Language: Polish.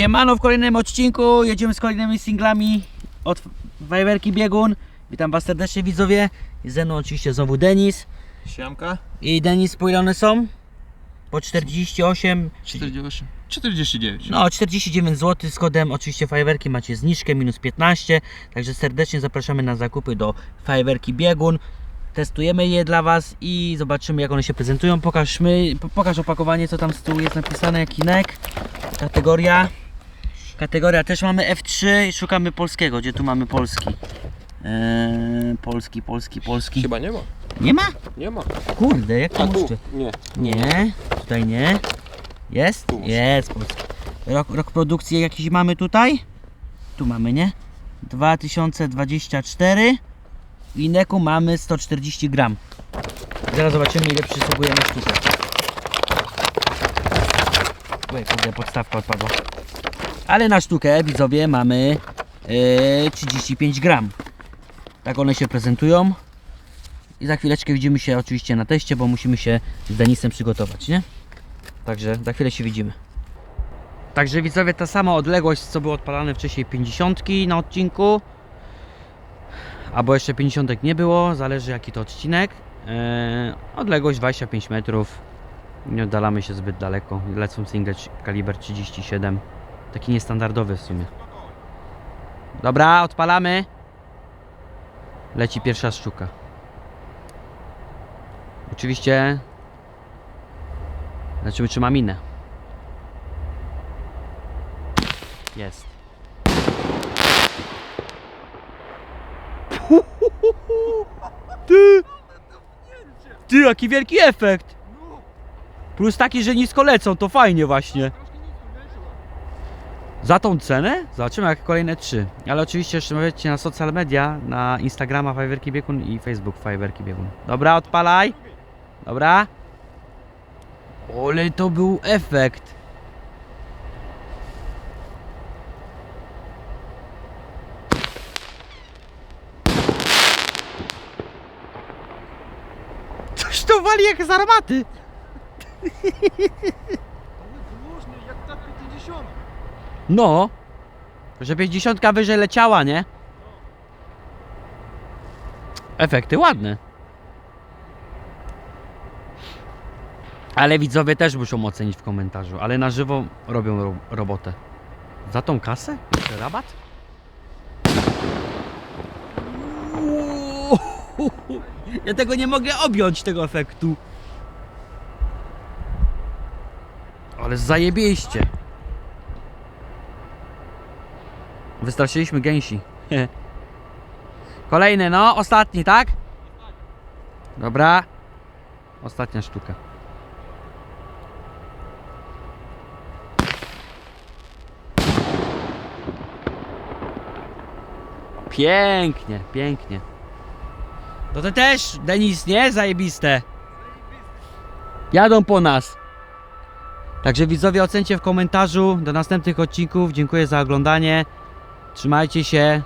Siemano w kolejnym odcinku, jedziemy z kolejnymi singlami od Fajwerki Biegun. Witam Was serdecznie widzowie. Jest ze mną oczywiście znowu Denis. Siamka? I Denis, po ile one są? Po 48, 48. 49. no 49 zł z kodem oczywiście Fajwerki macie zniżkę minus 15. Także serdecznie zapraszamy na zakupy do Fajwerki Biegun. Testujemy je dla Was i zobaczymy jak one się prezentują. Pokażmy, po- pokaż opakowanie co tam z tyłu jest napisane, jaki nek. Kategoria. Kategoria też mamy F3 i szukamy polskiego. Gdzie tu mamy polski? Eee, polski, polski, polski. Chyba nie ma. Nie ma? Nie ma. Kurde, jak to A tu? muszczy? Nie. Nie, tutaj nie. Jest? Tu. Jest polski. Rok, rok produkcji jakiś mamy tutaj? Tu mamy, nie? 2024 i neku mamy 140 gram. Zaraz zobaczymy ile przysługuje na sztukę. Oj, kurde, podstawka odpadła. Ale na sztukę, widzowie, mamy e, 35 gram. Tak one się prezentują. I za chwileczkę widzimy się oczywiście na teście, bo musimy się z Denisem przygotować, nie? Także za chwilę się widzimy. Także widzowie, ta sama odległość, co było odpalane wcześniej 50 na odcinku. Albo jeszcze 50 nie było, zależy jaki to odcinek. Eee, odległość 25 metrów. Nie oddalamy się zbyt daleko. Lecą single kaliber 37. Taki niestandardowy w sumie. Dobra, odpalamy. Leci pierwsza sztuka. Oczywiście. Zobaczymy czy ma minę. Jest. Ty! Ty jaki wielki efekt! Plus taki, że nisko lecą, to fajnie właśnie za tą cenę? Zobaczymy jak kolejne trzy. Ale oczywiście jeszcze możecie na social media, na Instagrama Fajwerki Biegun i Facebook Fajwerki Biegun. Dobra, odpalaj. Dobra. Ole to był efekt. Coś to wali jak z armaty. Różny, jak ta 50. No. Że 50 wyżej leciała, nie? Efekty ładne. Ale widzowie też muszą ocenić w komentarzu. Ale na żywo robią ro robotę. Za tą kasę? Jeszcze rabat? Ja tego nie mogę objąć, tego efektu. Ale zajebieście. Wystraszyliśmy gęsi. Kolejny, no, ostatni, tak? Dobra. Ostatnia sztuka. Pięknie, pięknie. To ty też, Denis, nie? Zajebiste. Jadą po nas. Także widzowie ocencie w komentarzu do następnych odcinków. Dziękuję za oglądanie. Trzymajcie się.